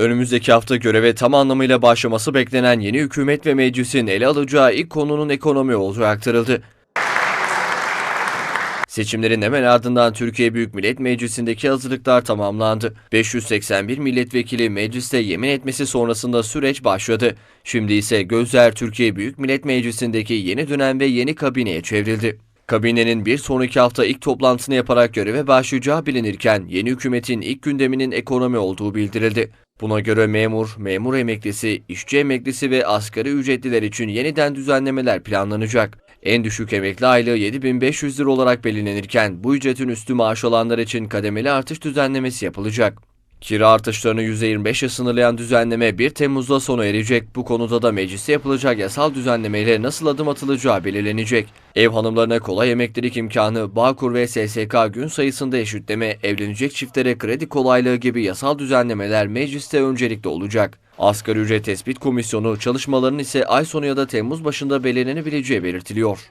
Önümüzdeki hafta göreve tam anlamıyla başlaması beklenen yeni hükümet ve meclisin ele alacağı ilk konunun ekonomi olduğu aktarıldı. Seçimlerin hemen ardından Türkiye Büyük Millet Meclisi'ndeki hazırlıklar tamamlandı. 581 milletvekili mecliste yemin etmesi sonrasında süreç başladı. Şimdi ise gözler Türkiye Büyük Millet Meclisi'ndeki yeni dönem ve yeni kabineye çevrildi. Kabinenin bir sonraki hafta ilk toplantısını yaparak göreve başlayacağı bilinirken yeni hükümetin ilk gündeminin ekonomi olduğu bildirildi. Buna göre memur, memur emeklisi, işçi emeklisi ve asgari ücretliler için yeniden düzenlemeler planlanacak. En düşük emekli aylığı 7500 lira olarak belirlenirken bu ücretin üstü maaş alanlar için kademeli artış düzenlemesi yapılacak. Kira artışlarını %25'e sınırlayan düzenleme 1 Temmuz'da sona erecek. Bu konuda da mecliste yapılacak yasal düzenlemeyle nasıl adım atılacağı belirlenecek. Ev hanımlarına kolay emeklilik imkanı, Bağkur ve SSK gün sayısında eşitleme, evlenecek çiftlere kredi kolaylığı gibi yasal düzenlemeler mecliste öncelikli olacak. Asgari ücret tespit komisyonu çalışmalarının ise ay sonu ya da Temmuz başında belirlenebileceği belirtiliyor.